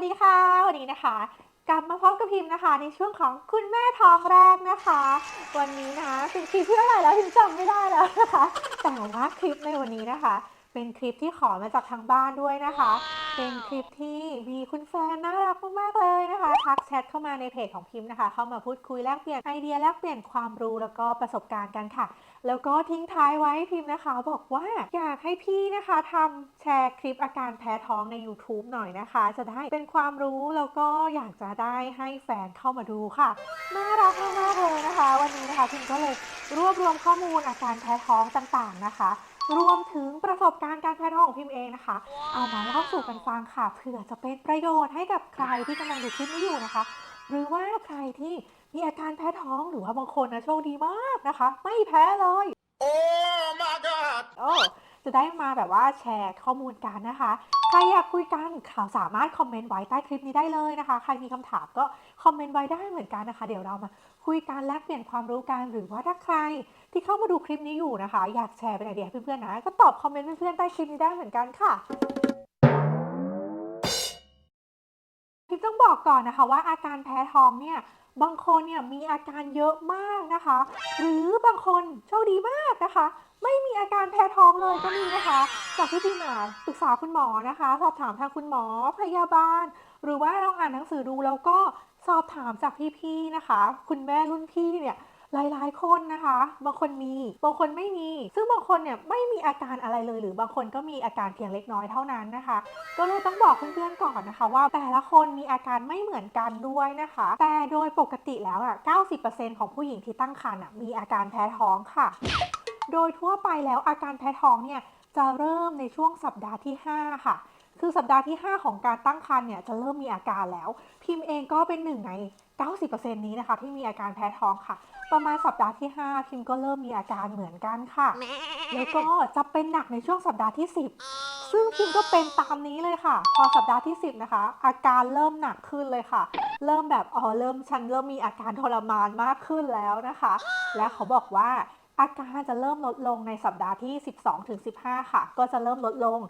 วัสดีค่ะ วันนี้นะคะ กลับมาพบกับพิมพ์นะคะ ในช่วงของคุณแม่ท้องแรกนะคะ วันนี้นะคะคลิปที่เท่าไรแล้วพิมจำไม่ได้แล้วนะคะ แต่ว่าคลิปในวันนี้นะคะ เป็นคลิปที่ขอมาจากทางบ้านด้วยนะคะ เป็นคลิปที่มีคุณแฟนน่ารักมากๆเลยนะคะทักแชทเข้ามาในเพจของพิมพ์นะคะ เข้ามาพูดคุยแลกเปลี่ยนไอเดียแลกเปลี่ยนความรู้แล้วก็ประสบการณ์กันค่ะ แล้วก็ทิ้งท้ายไว้พิมพ์นะคะ บอกว่าอยากให้พี่นะคะทำแชร์คลิปอาการแพ้ท้องใน YouTube หน่อยนะคะ จะได้เป็นความรู้แล้วก็อยากจะได้ให้แฟนเข้ามาดูค่ะน่ารักมากๆเลยนะคะ วันนี้นะคะพิมก็เลยรวบรวมข้อมูลอาการแพ้ท้องต่างๆนะคะ รวมถึงประสบการณ์การแพ้ท้องของพิมเองนะคะ เอามาเล่าสู่กันฟังค่ะเผื่อจะเป็นประโยชน์ให้กับใครที่กำลังดูคลิปนี้อยู่นะคะ หรือว่าใครที่มีอาการแพ้ท้องหรือว่าบางคนนะโชคดีมากนะคะ ไม่แพ้เลย Oh my god! โอ้ จะได้มาแบบว่าแชร์ข้อมูลกันนะคะ ใครอยากคุยกันข่าวสามารถคอมเมนต์ไว้ใต้คลิปนี้ได้เลยนะคะ ใครมีคำถามก็คอมเมนต์ไว้ได้เหมือนกันนะคะ เดี๋ยวเรามาคุยกันแลกเปลี่ยนความรู้กันหรือว่าถ้าใครที่เข้ามาดูคลิปนี้อยู่นะคะ อยากแชร์เป็นไอเดียให้เพื่อนๆนะก็ตอบคอมเมนต์เพื่อนๆใต้คลิปนี้ได้เหมือนกันค่ะพิมต้องบอกก่อนนะคะว่าอาการแพ้ท้องเนี่ย บางคนเนี่ยมีอาการเยอะมากนะคะ หรือบางคนโชคดีมากนะคะ ไม่มีอาการแพ้ท้องเลยก็มีนะคะ จากที่พิมอ่านปรึกษาคุณหมอนะคะ สอบถามทางคุณหมอพยาบาล หรือว่าเราอ่านหนังสือดูแล้วก็สอบถามจากพี่ๆนะคะ คุณแม่รุ่นพี่เนี่ย หลายๆ คนนะคะ บางคนมี บางคนไม่มี ซึ่งบางคนเนี่ยไม่มีอาการอะไรเลย หรือบางคนก็มีอาการเพียงเล็กน้อยเท่านั้นนะคะ ก็เลยต้องบอกเพื่อนๆก่อนนะคะ ว่าแต่ละคนมีอาการไม่เหมือนกันด้วยนะคะ แต่โดยปกติแล้วอะ 90%ของผู้หญิงที่ตั้งครรภ์อะมีอาการแพ้ท้องค่ะ โดยทั่วไปแล้วอาการแพ้ท้องเนี่ยจะเริ่มในช่วงสัปดาห์ที่ 5 ค่ะ คือสัปดาห์ที่ 5 ของการตั้งครรภ์เนี่ยจะเริ่มมีอาการแล้ว พิมพ์เองก็เป็นหนึ่งใน 90%นี้นะคะ ที่มีอาการแพ้ท้องค่ะ ประมาณสัปดาห์ที่ 5 พิมพ์ก็เริ่มมีอาการเหมือนกันค่ะ แล้วก็จะเป็นหนักในช่วงสัปดาห์ที่ 10 ซึ่งพิมก็เป็นตามนี้เลยค่ะ พอสัปดาห์ที่ 10 นะคะ อาการเริ่มหนักขึ้นเลยค่ะ เริ่มแบบอ๋อเริ่มฉันเริ่มมีอาการทรมานมากขึ้นแล้วนะคะ และเขาบอกว่า อาการจะเริ่มลดลงในสัปดาห์ที่ 12ถึง15 ค่ะ ก็จะเริ่มลดลง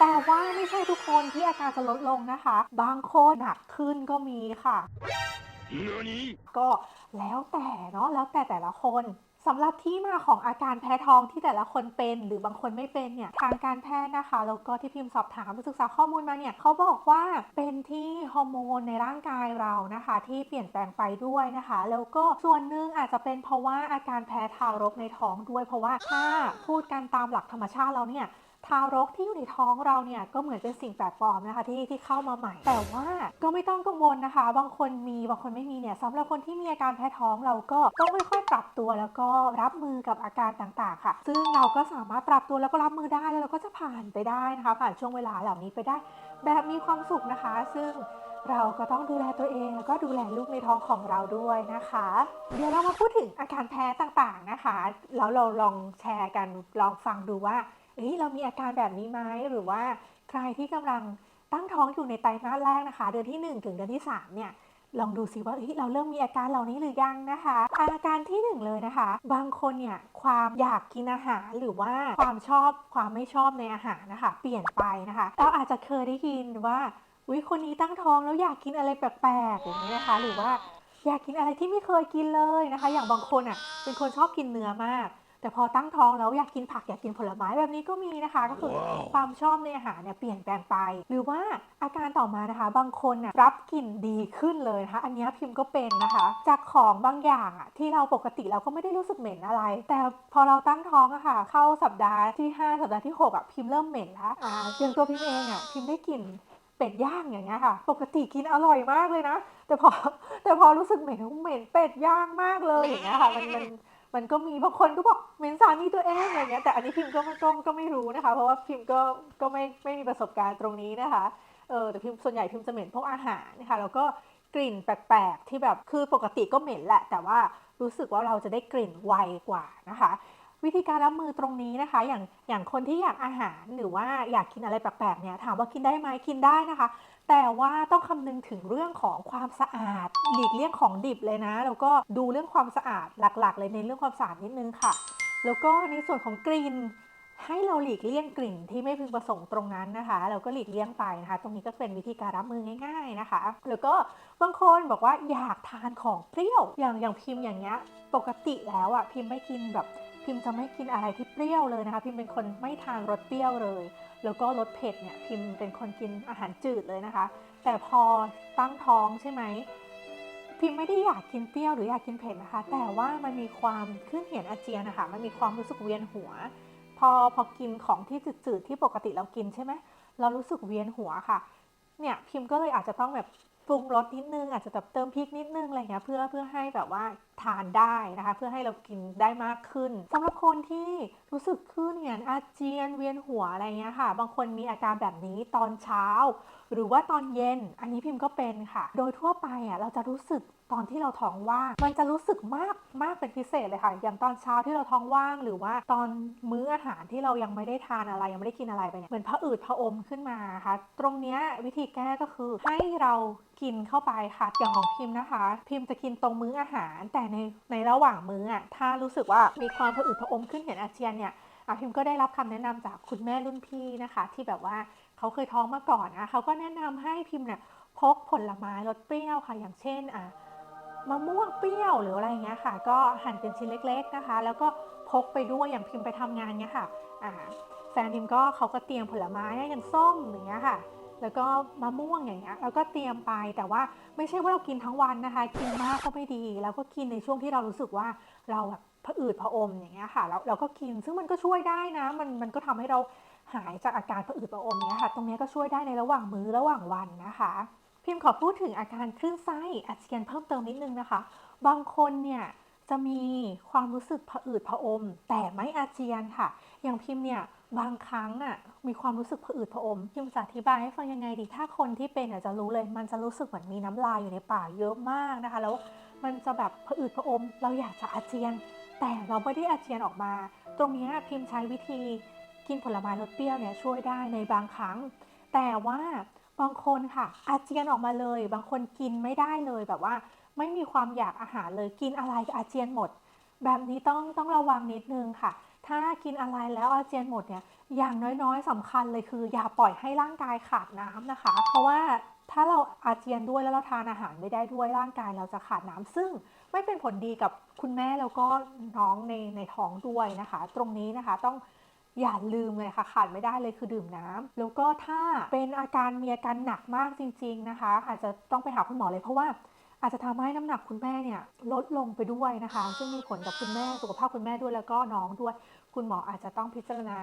แต่ว่าไม่ใช่ทุกคนที่อาการจะลดลงนะคะ บางคนหนักขึ้นก็มีค่ะ NANI? ก็แล้วแต่เนาะแล้วแต่แต่ละคน สำหรับที่มาของอาการแพ้ท้องที่แต่ละคนเป็น หรือบางคนไม่เป็นเนี่ยทางการแพทย์นะคะแล้วก็ที่พิมพ์สอบถามศึกษาข้อมูลมาเนี่ยเขาบอกว่าเป็นที่ฮอร์โมนในร่างกายเรานะคะ ที่เปลี่ยนแปลงไปด้วยนะคะ แล้วก็ส่วนหนึ่งอาจจะเป็นเพราะว่าอาการแพ้ทารกในท้องด้วย เพราะว่าถ้าพูดกันตามหลักธรรมชาติแล้วเนี่ย ทารกที่อยู่ในท้องเราเนี่ยก็เหมือนเป็นสิ่งแปลกปลอมนะคะที่ที่เข้ามาใหม่ แต่ว่าก็ไม่ต้องกังวลนะคะ บางคนมีบางคนไม่มีเนี่ยสำหรับคนที่มีอาการแพ้ท้องเราก็ต้องค่อยๆปรับตัวแล้วก็รับมือกับอาการต่างๆ ค่ะ ซึ่งเราก็สามารถปรับตัวแล้วก็รับมือได้แล้วเราก็จะผ่านไปได้นะคะ ผ่านช่วงเวลาเหล่านี้ไปได้ แบบมีความสุขนะคะ ซึ่งเราก็ต้องดูแลตัวเองแล้วก็ดูแลลูกในท้องของเราด้วยนะคะ เดี๋ยวเรามาพูดถึงอาการแพ้ต่างๆนะคะ แล้วเราลองแชร์กันลองฟังดูว่า เอ้ยเรามีอาการแบบนี้ไหมหรือว่าใครที่กำลังตั้งท้องอยู่ในไตรมาสแรกนะคะ เดือนที่ 1 ถึงเดือนที่ 3 เนี่ยลองดูซิว่าเอ้ยเราเริ่มมีอาการเหล่านี้หรือยังนะคะ อาการที่หนึ่งเลยนะคะ บางคนเนี่ยความอยากกินอาหารหรือว่าความชอบความไม่ชอบในอาหารนะคะ เปลี่ยนไปนะคะเราอาจจะเคยได้ยินว่าวิคนนี้ตั้งท้องแล้วอยากกินอะไรแปลกๆอย่างนี้นะคะ หรือว่าอยากกินอะไรที่ไม่เคยกินเลยนะคะ อย่างบางคนอะเป็นคนชอบกินเนื้อมาก แต่พอตั้งท้องแล้วอยากกินผักอยากกินผลไม้แบบนี้ก็มีนะคะ ก็คือว้าวความชอบในอาหารเนี่ยเปลี่ยนแปลงไป หรือว่าอาการต่อมานะคะ บางคนน่ะรับกลิ่นดีขึ้นเลยนะคะ อันเนี้ยพิมพ์ก็เป็นนะคะ จากของบางอย่างอะที่เราปกติเราก็ไม่ได้รู้สึกเหม็นอะไร แต่พอเราตั้งท้องอะค่ะ เข้าสัปดาห์ที่ 5 สัปดาห์ที่ 6อะพิมพ์เริ่มเหม็นแล้วอ่าอย่างตัวพิมพ์เองอะพิมพ์ได้กลิ่นเป็ดย่างอย่างเงี้ยค่ะ ปกติกินอร่อยมากเลยนะ แต่พอแต่พอรู้สึกเหม็นเหม็นเป็ดย่างมากเลยอย่างเงี้ยค่ะมันมัน มันก็มีบางคนก็บอกเหม็นสามีตัวเองอะไรเงี้ยแต่อันนี้พิมก็ไม่ก็ก็ไม่รู้นะคะ เพราะว่าพิมก็ก็ไม่ไม่มีประสบการณ์ตรงนี้นะคะเออแต่พิมส่วนใหญ่พิมจะเหม็นพวกอาหารนะคะแล้วก็กลิ่นแปลกๆที่แบบคือปกติก็เหม็นแหละ แต่ว่ารู้สึกว่าเราจะได้กลิ่นไวกว่านะคะ วิธีการรับมือตรงนี้นะคะ อย่างอย่างคนที่อยากอาหารหรือว่าอยากกินอะไรแปลกๆเนี่ยถามว่ากินได้ไหมกินได้นะคะ แต่ว่าต้องคำนึงถึงเรื่องของความสะอาด หลีกเลี่ยงของดิบเลยนะ แล้วก็ดูเรื่องความสะอาดหลักๆ เลยในเรื่องความสะอาดนิดนึงค่ะ แล้วก็ในส่วนของกลิ่นให้เราหลีกเลี่ยงกลิ่นที่ไม่พึงประสงค์ตรงนั้นนะคะ เราก็หลีกเลี่ยงไปนะคะ ตรงนี้ก็เป็นวิธีการรับมือง่าย ๆนะคะ แล้วก็บางคนบอกว่าอยากทานของเปรี้ยวอย่างอย่างพิมพ์อย่างเงี้ยปกติแล้วอะพิมพ์ไม่กินแบบ พิมพ์จะไม่กินอะไรที่เปรี้ยวเลยนะคะ พิมพ์เป็นคนไม่ทานรสเปรี้ยวเลย แล้วก็รสเผ็ดเนี่ยพิมพ์เป็นคนกินอาหารจืดเลยนะคะ แต่พอตั้งท้องใช่ไหมพิมไม่ได้อยากกินเปรี้ยวหรืออยากกินเผ็ดนะคะ แต่ว่ามันมีความขึ้นเหียนอาเจียนนะคะมันมีความรู้สึกเวียนหัว พอพอกินของที่จืดๆที่ปกติเรากินใช่ไหมเรารู้สึกเวียนหัวค่ะเนี่ยพิมก็เลยอาจจะต้องแบบ ปรุงรสนิดนึงอาจจะแบบเติมพริกนิดนึงอะไรเงี้ยเพื่อเพื่อให้แบบว่าทานได้นะคะ เพื่อให้เรากินได้มากขึ้นสำหรับคนที่รู้สึกขึ้นเหียนอาเจียนเวียนหัวอะไรเงี้ยค่ะ บางคนมีอาการแบบนี้ตอนเช้า หรือว่าตอนเย็น อันนี้พิมพ์ก็เป็นค่ะ โดยทั่วไปอะเราจะรู้สึก ตอนที่เราท้องว่างมันจะรู้สึกมากมากเป็นพิเศษเลยค่ะ อย่างตอนเช้าที่เราท้องว่าง หรือว่าตอนมื้ออาหารที่เรายังไม่ได้ทานอะไรยังไม่ได้กินอะไรไปเนี่ยเหมือนผะอืดผะอมขึ้นมาค่ะ ตรงนี้วิธีแก้ก็คือให้เรากินเข้าไปค่ะอย่างของพิมพ์นะคะ พิมพ์จะกินตรงมื้ออาหาร แต่ในในระหว่างมื้ออะถ้ารู้สึกว่ามีความผะอืดผะอมขึ้นเห็นอาเจียนเนี่ยอะพิมก็ได้รับคำแนะนำจากคุณแม่รุ่นพี่นะคะ ที่แบบว่าเขาเคยท้องมาก่อนนะเขาก็แนะนำให้พิมเนี่ยพกผลไม้รสเปรี้ยวค่ะอย่างเช่นอะ มะม่วงเปรี้ยวหรืออะไรเงี้ยค่ะ ก็หั่นเป็นชิ้นเล็ก ๆนะคะ แล้วก็พกไปด้วยอย่างพิมไปทำงานเนี้ยค่ะอ่าแฟนพิมก็เขาก็เตรียมผลไม้อย่างส้มอย่างเงี้ยค่ะ แล้วก็มะม่วงอย่างเงี้ยแล้วก็เตรียมไปแต่ว่าไม่ใช่ว่าเรากินทั้งวันนะคะ กินมากก็ไม่ดี แล้วก็กินในช่วงที่เรารู้สึกว่าเราแบบผะอืดผะอมอย่างเงี้ยค่ะแล้วเราก็กินซึ่งมันก็ช่วยได้นะ มันมันก็ทำให้เราหายจากอาการผะอืดผะอมเนี้ยค่ะ ตรงนี้ก็ช่วยได้ในระหว่างมื้อระหว่างวันนะคะ พิมพ์ขอพูดถึงอาการคลื่นไส้อาเจียนเพิ่มเติมนิดนึงนะคะ บางคนเนี่ยจะมีความรู้สึกผะอืดผะอม แต่ไม่อาเจียนค่ะ อย่างพิมพ์เนี่ยบางครั้งอะมีความรู้สึกผะอืดผะอมพิมจะอธิบายให้ฟังยังไงดี ถ้าคนที่เป็นอาจจะรู้เลย มันจะรู้สึกเหมือนมีน้ำลายอยู่ในปากเยอะมากนะคะ แล้วมันจะแบบผะอืดผะอม เราอยากจะอาเจียน แต่เราไม่ได้อาเจียนออกมา ตรงนี้พิมพ์ใช้วิธีกินผลไม้รสเปรี้ยวเนี่ยช่วยได้ในบางครั้ง แต่ว่า บางคนค่ะ อาเจียนออกมาเลย บางคนกินไม่ได้เลยแบบว่า ไม่มีความอยากอาหารเลยกินอะไรอาเจียนหมด แบบนี้ต้องต้องระวังนิดนึงค่ะ ถ้ากินอะไรแล้วอาเจียนหมดเนี่ยอย่างน้อยๆสำคัญเลยคือ อย่าปล่อยให้ร่างกายขาดน้ำนะคะ เพราะว่าถ้าเราอาเจียนด้วยแล้วเราทานอาหารไม่ได้ด้วยร่างกายเราจะขาดน้ำซึ่งไม่เป็นผลดีกับคุณแม่แล้วก็น้องในในท้องด้วยนะคะ ตรงนี้นะคะต้อง อย่าลืมเลยค่ะขาดไม่ได้เลยคือดื่มน้ำแล้วก็ถ้าเป็นอาการมีอาการหนักมากจริง ๆนะคะ อาจจะต้องไปหาคุณหมอเลยเพราะว่าอาจจะทำให้น้ำหนักคุณแม่เนี่ยลดลงไปด้วยนะคะ ซึ่งมีผลกับคุณแม่สุขภาพคุณแม่ด้วยแล้วก็น้องด้วย คุณหมออาจจะต้องพิจารณา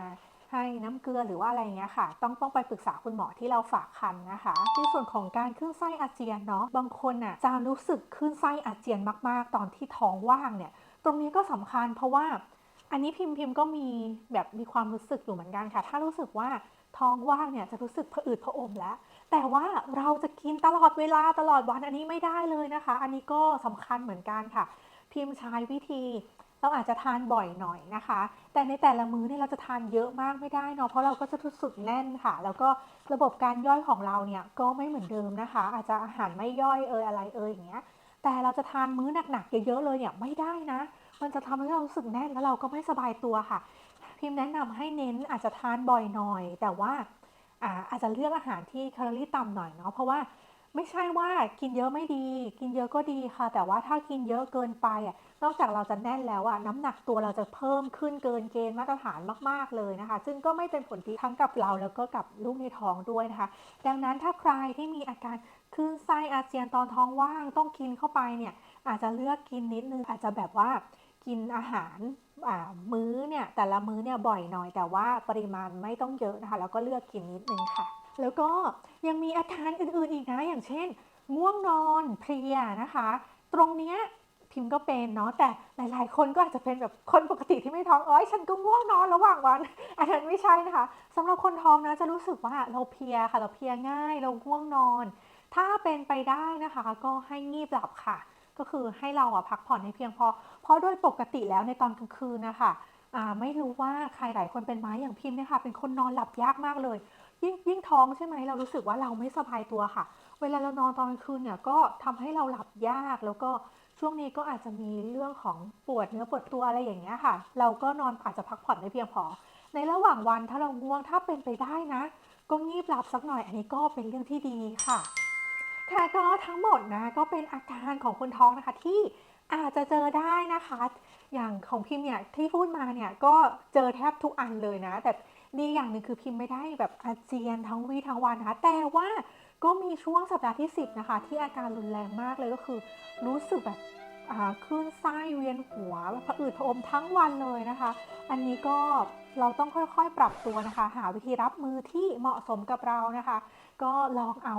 ให้น้ำเกลือหรือว่าอะไรเงี้ยค่ะ ต้องต้องไปปรึกษาคุณหมอที่เราฝากคันนะคะ ในส่วนของการขึ้นไส้อาเจียนเนาะบางคนน่ะจะรู้สึกขึ้นไส้อาเจียนมากๆ ตอนที่ท้องว่างเนี่ย ตรงนี้ก็สำคัญเพราะว่า อันนี้พิมพ์พิมพ์ก็มีแบบมีความรู้สึกอยู่เหมือนกันค่ะ ถ้ารู้สึกว่าท้องว่างเนี่ยจะรู้สึกผะอืดผะอมแล้ว แต่ว่าเราจะกินตลอดเวลาตลอดวันอันนี้ไม่ได้เลยนะคะ อันนี้ก็สำคัญเหมือนกันค่ะ พิมพ์ใช้วิธีเราอาจจะทานบ่อยหน่อยนะคะ แต่ในแต่ละมื้อเนี่ยเราจะทานเยอะมากไม่ได้เนาะเพราะเราก็จะรู้สึกแน่นค่ะ แล้วก็ระบบการย่อยของเราเนี่ยก็ไม่เหมือนเดิมนะคะ อาจจะอาหารไม่ย่อยเอยอะไรเอยอย่างเงี้ยแต่เราจะทานมื้อหนักๆเยอะๆเลยเนี่ยไม่ได้นะ มันจะทำให้เรารู้สึกแน่นแล้วเราก็ไม่สบายตัวค่ะ พิมพ์แนะนำให้เน้นอาจจะทานบ่อยหน่อย แต่ว่าอาอาจจะเลือกอาหารที่แคลอรี่ต่ำหน่อยเนาะเพราะว่าไม่ใช่ว่ากินเยอะไม่ดี กินเยอะก็ดีค่ะ แต่ว่าถ้ากินเยอะเกินไปอะนอกจากเราจะแน่นแล้วอะน้ำหนักตัวเราจะเพิ่มขึ้นเกินเกณฑ์มาตรฐานมาก ๆเลยนะคะ ซึ่งก็ไม่เป็นผลดีทั้งกับเราแล้วก็กับลูกในท้องด้วยนะคะ ดังนั้นถ้าใครที่มีอาการคลื่นไส้อาเจียนตอนท้องว่างต้องกินเข้าไปเนี่ยอาจจะเลือกกินนิดนึงอาจจะแบบว่า กินอาหารมื้อเนี่ยแต่ละมื้อเนี่ยบ่อยหน่อย แต่ว่าปริมาณไม่ต้องเยอะนะคะ แล้วก็เลือกกินนิดนึงค่ะ แล้วก็ยังมีอาการอื่นๆอีกนะอย่างเช่น ง่วงนอนเพลียนะคะ ตรงเนี้ยพิมพ์ก็เป็นเนาะแต่หลายๆ คนก็อาจจะเป็นแบบคนปกติที่ไม่ท้องเอ้ยฉันก็ง่วงนอนระหว่างวันอันนั้นไม่ใช่นะคะสำหรับคนท้องนะจะรู้สึกว่าเราเพลียค่ะเราเพลียง่ายเราง่วงนอน ถ้าเป็นไปได้นะคะ ก็ให้งีบหลับค่ะ ก็คือให้เราอะพักผ่อนให้เพียงพอ เพราะโดยปกติแล้วในตอนกลางคืนนะคะไม่รู้ว่าใครหลายคนเป็นไหมอย่างพิมพ์เนี่ยค่ะ เป็นคนนอนหลับยากมากเลย ยิ่งยิ่งท้องใช่ไหมเรารู้สึกว่าเราไม่สบายตัวค่ะ เวลาเรานอนตอนกลางคืนเนี่ยก็ทำให้เราหลับยาก แล้วก็ช่วงนี้ก็อาจจะมีเรื่องของปวดเนื้อปวดตัวอะไรอย่างเงี้ยค่ะ เราก็นอนอาจจะพักผ่อนไม่เพียงพอ ในระหว่างวันถ้าเราง่วงถ้าเป็นไปได้นะ ก็งีบหลับสักหน่อย อันนี้ก็เป็นเรื่องที่ดีค่ะค่ะก็ทั้งหมดนะก็เป็นอาการของคนท้องนะคะที่ อาจจะเจอได้นะคะ อย่างของพิมพ์เนี่ยที่พูดมาเนี่ยก็เจอแทบทุกอันเลยนะ แต่ดีอย่างหนึ่งคือพิมพ์ไม่ได้แบบอาเจียนทั้งวีทั้งวันนะคะแต่ว่าก็มีช่วงสัปดาห์ที่ 10 นะคะ ที่อาการรุนแรงมากเลยก็คือ รู้สึกแบบอ่าคลื่นไส้เวียนหัวผะอืดผะอมทั้งวันเลยนะคะ อันนี้ก็เราต้องค่อยๆปรับตัวนะคะ หาวิธีรับมือที่เหมาะสมกับเรานะคะ ก็ลองเอา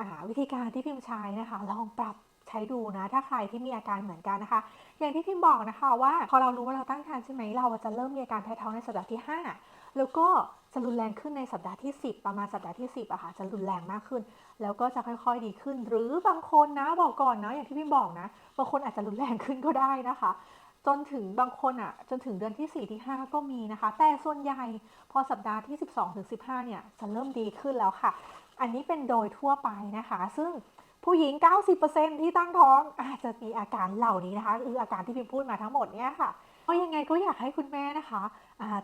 อาวิธีการที่พิมพ์ใช้นะคะ ลองปรับ ใช้ดูนะ ถ้าใครที่มีอาการเหมือนกันนะคะ อย่างที่พิมบอกนะคะว่า พอเรารู้ว่าเราตั้งครรภ์ใช่ไหมเราจะเริ่มมีอาการแพ้ท้องในสัปดาห์ที่ 5 แล้วก็จะรุนแรงขึ้นในสัปดาห์ที่ 10 ประมาณสัปดาห์ที่ 10อะค่ะจะรุนแรงมากขึ้น แล้วก็จะค่อยๆดีขึ้น หรือบางคนนะบอกก่อนนะอย่างที่พิมบอกนะบางคนอาจจะรุนแรงขึ้นก็ได้นะคะจนถึงบางคนอะจนถึงเดือนที่ 4 ที่ 5 ก็มีนะคะ แต่ส่วนใหญ่พอสัปดาห์ที่ 12ถึง15 เนี่ย จะเริ่มดีขึ้นแล้วค่ะ อันนี้เป็นโดยทั่วไปนะคะ ซึ่ง ผู้หญิง 90%ที่ตั้งท้องอาจจะมีอาการเหล่านี้นะคะคืออาการที่พิมพ์พูดมาทั้งหมดเนี่ยค่ะก็ยังไงก็อยากให้คุณแม่นะคะ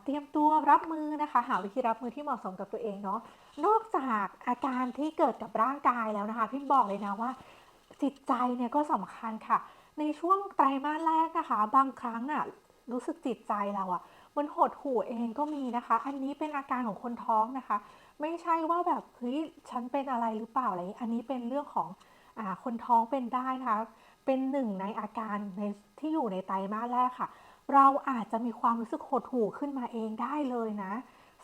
เตรียมตัวรับมือนะคะ หาวิธีรับมือที่เหมาะสมกับตัวเองเนาะนอกจากอาการที่เกิดกับร่างกายแล้วนะคะพิมพ์บอกเลยนะว่า จิตใจเนี่ยก็สำคัญค่ะ ในช่วงไตรมาสแรกนะคะ บางครั้งอะรู้สึกจิตใจเราอะมันหดหู่เองก็มีนะคะ อันนี้เป็นอาการของคนท้องนะคะ ไม่ใช่ว่าแบบเฮ้ยฉันเป็นอะไรหรือเปล่าอะไร อันนี้เป็นเรื่องของ คนท้องเป็นได้นะคะ เป็นหนึ่งในอาการในที่อยู่ในไตรมาสแรกค่ะ เราอาจจะมีความรู้สึกหดหู่ขึ้นมาเองได้เลยนะ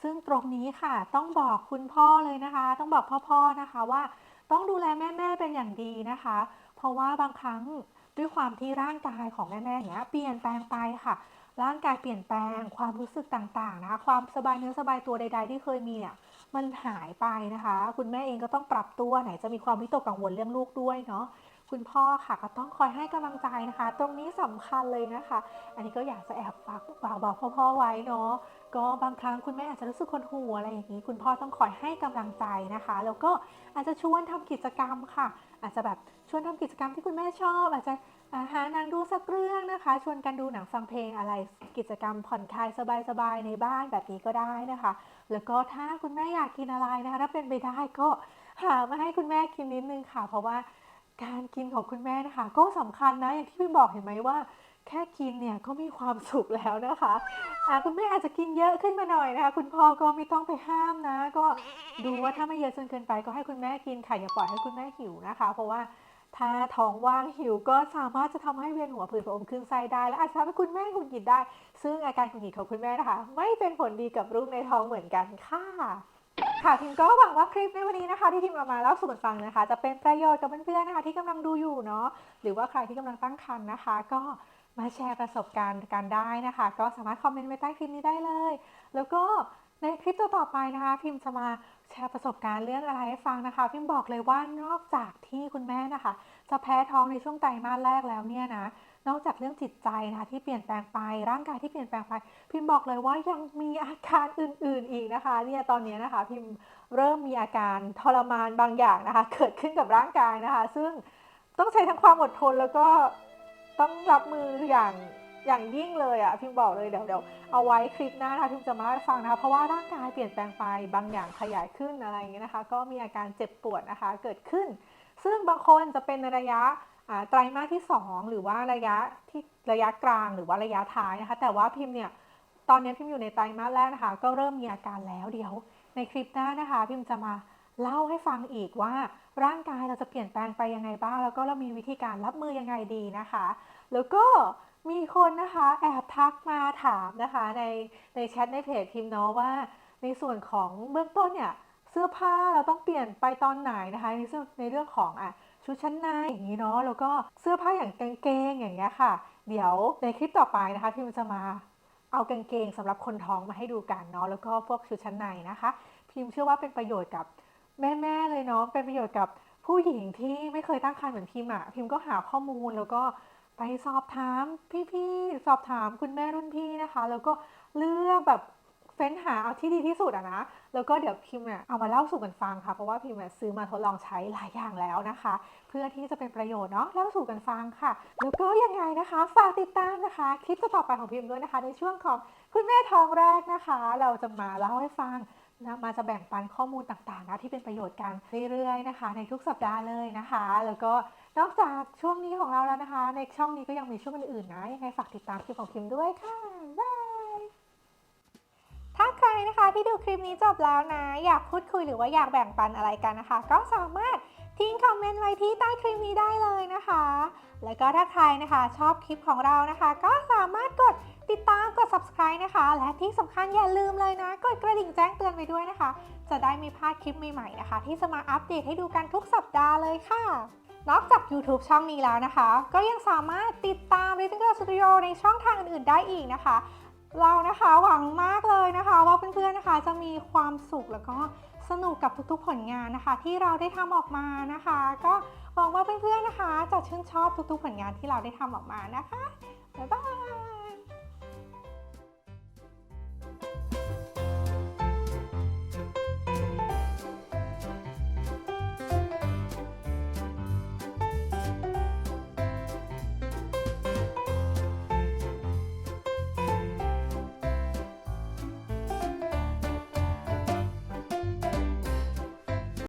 ซึ่งตรงนี้ค่ะต้องบอกคุณพ่อเลยนะคะ ต้องบอกพ่อๆนะคะว่าต้องดูแลแม่ๆเป็นอย่างดีนะคะ เพราะว่าบางครั้งด้วยความที่ร่างกายของแม่ๆเนี้ยเปลี่ยนแปลงไปค่ะ ร่างกายเปลี่ยนแปลงความรู้สึกต่างๆนะคะ ความสบายเนื้อสบายตัวใด ๆ ที่เคยมีเนี่ย มันหายไปนะคะ คุณแม่เองก็ต้องปรับตัวไหนจะมีความวิตกกังวลเรื่องลูกด้วยเนาะคุณพ่อค่ะก็ต้องคอยให้กำลังใจนะคะ ตรงนี้สำคัญเลยนะคะ อันนี้ก็อยากจะแอบฝากบอกบอกพ่อๆไว้เนาะก็บางครั้งคุณแม่อาจจะรู้สึกคนหูอะไรอย่างนี้ คุณพ่อต้องคอยให้กำลังใจนะคะ แล้วก็อาจจะชวนทำกิจกรรมค่ะ อาจจะแบบชวนทำกิจกรรมที่คุณแม่ชอบ อาจจะ หาหนังดูสักเรื่องนะคะ ชวนกันดูหนังฟังเพลงอะไรกิจกรรมผ่อนคลายสบายๆในบ้านแบบนี้ก็ได้นะคะ แล้วก็ถ้าคุณแม่อยากกินอะไรนะคะถ้าเป็นไปได้ก็หามาให้คุณแม่กินนิดนึงค่ะ เพราะว่าการกินของคุณแม่นะคะ ก็สำคัญนะอย่างที่พี่บอกเห็นไหมว่า แค่กินเนี่ยก็มีความสุขแล้วนะคะอ่าคุณแม่อาจจะกินเยอะขึ้นมาหน่อยนะคะ คุณพ่อก็ไม่ต้องไปห้ามนะ ก็ดูว่าถ้าไม่เยอะจนเกินไปก็ให้คุณแม่กินค่ะอย่าปล่อยให้คุณแม่หิวนะคะ เพราะว่า ถ้าท้องว่างหิวก็สามารถจะทำให้เวียนหัวผื่นผอมขึ้นไส้ได้ และอาจจะทำให้คุณแม่หงุดหงิดได้ ซึ่งอาการหงุดหงิดของคุณแม่นะคะ ไม่เป็นผลดีกับลูกในท้องเหมือนกันค่ะค่ะทีมก็หวังว่าคลิปในวันนี้นะคะ ที่ทีมเอามาเล่าสู่กันฟังนะคะ จะเป็นประโยชน์กับเพื่อนๆนะคะ ที่กำลังดูอยู่เนาะหรือว่าใครที่กำลังตั้งครรภ์นะคะ ก็มาแชร์ประสบการณ์กันได้นะคะ ก็สามารถคอมเมนต์ไว้ใต้คลิปนี้ได้เลย แล้วก็ ในคลิปต่อๆไปนะคะ พิมพ์จะมาแชร์ประสบการณ์เรื่องอะไรให้ฟังนะคะ พิมพ์บอกเลยว่านอกจากที่คุณแม่นะคะ จะแพ้ท้องในช่วงไตรมาสแรกแล้วเนี่ยนะนอกจากเรื่องจิตใจนะคะที่เปลี่ยนแปลงไปร่างกายที่เปลี่ยนแปลงไป พิมพ์บอกเลยว่ายังมีอาการอื่น ๆอีกนะคะเนี่ยตอนนี้นะคะ พิมพ์เริ่มมีอาการทรมานบางอย่างนะคะ เกิดขึ้นกับร่างกายนะคะ ซึ่งต้องใช้ทั้งความอดทนแล้วก็ต้องรับมืออย่าง อย่างยิ่งเลยอะ่ะพิมบอกเลยเดี๋ยวเดี๋ยวเอาไว้คลิปหน้านะพิมจะมาเล่าให้ฟังนะคะเพราะว่าร่างกายเปลี่ยนแปลงไปบางอย่างขยายขึ้นอะไรอย่างเงี้ยนะคะ ก็มีอาการเจ็บปวดนะคะเกิดขึ้น ซึ่งบางคนจะเป็นในระยะไตรมาสที่ 2 หรือว่าระยะที่ระยะกลางหรือว่าระยะท้ายนะคะ แต่ว่าพิมพ์เนี่ยตอนนี้พิมพ์อยู่ในไตรมาสแรกนะคะ ก็เริ่มมีอาการแล้วเดี๋ยว ในคลิปหน้านะคะ พิมพ์จะมาเล่าให้ฟังอีกว่า ร่างกายเราจะเปลี่ยนแปลงไปยังไงบ้าง แล้วก็เรามีวิธีการรับมือยังไงดีนะคะ แล้วก็ มีคนนะคะแอบทักมาถามนะคะในในแชทในเพจพิมพ์เนาะว่า ในส่วนของเบื้องต้นเนี่ยเสื้อผ้าเราต้องเปลี่ยนไปตอนไหนนะคะในส่วนในเรื่องของอะชุดชั้นในอย่างนี้เนาะแล้วก็เสื้อผ้าอย่างกางเกงอย่างเงี้ยค่ะ เดี๋ยวในคลิปต่อไปนะคะพิมจะมาเอากางเกงสำหรับคนท้องมาให้ดูกันเนาะแล้วก็พวกชุดชั้นในนะคะ พิมพ์เชื่อว่าเป็นประโยชน์กับแม่ๆเลยเนาะเป็นประโยชน์กับผู้หญิงที่ไม่เคยตั้งครรภ์เหมือนพิมพ์อะพิมพ์ก็หาข้อมูลแล้วก็ ไปสอบถามพี่ๆ สอบถามคุณแม่รุ่นพี่นะคะ แล้วก็เลือกแบบเฟ้นหาเอาที่ดีที่สุดอะนะ แล้วก็เดี๋ยวพิมพ์เนี่ยเอามาเล่าสู่กันฟังค่ะ เพราะว่าพิมพ์เนี่ยซื้อมาทดลองใช้หลายอย่างแล้วนะคะ เพื่อที่จะเป็นประโยชน์เนาะเล่าสู่กันฟังค่ะ แล้วก็ยังไงนะคะฝากติดตามนะคะ คลิปต่อไปของพิมพ์ด้วยนะคะ ในช่วงของคุณแม่ท้องแรกนะคะ เราจะมาเล่าให้ฟังนะมาจะแบ่งปันข้อมูลต่างๆนะที่เป็นประโยชน์กันเรื่อยๆนะคะ ในทุกสัปดาห์เลยนะคะ แล้วก็ นอกจากช่วงนี้ของเราแล้วนะคะ ในช่องนี้ก็ยังมีช่วงอื่นๆนะ ยังไงฝากติดตามคลิปของพิมพ์ด้วยค่ะบายถ้าใครนะคะที่ดูคลิปนี้จบแล้วนะ อยากพูดคุยหรือว่าอยากแบ่งปันอะไรกันนะคะ ก็สามารถทิ้งคอมเมนต์ไว้ที่ใต้คลิปนี้ได้เลยนะคะ แล้วก็ถ้าใครนะคะชอบคลิปของเรานะคะ ก็สามารถกดติดตามกด subscribe นะคะ และที่สำคัญอย่าลืมเลยนะ กดกระดิ่งแจ้งเตือนไว้ด้วยนะคะ จะได้ไม่พลาดคลิปใหม่ๆนะคะ ที่จะมาอัปเดตให้ดูกันทุกสัปดาห์เลยค่ะ นอกจาก YouTube ช่องนี้แล้วนะคะ ก็ยังสามารถติดตาม r i t t l e Girl Studio ในช่องทางอื่นๆ ได้อีกนะคะ เรานะคะหวังมากเลยนะคะ ว่าเพื่อนๆนะคะจะมีความสุขแล้วก็สนุกกับทุกๆผลงานนะคะ ที่เราได้ทำออกมานะคะ ก็หวังว่าเพื่อนๆนะคะ จะชื่นชอบทุกๆผลงานที่เราได้ทำออกมานะคะบ๊ายบาย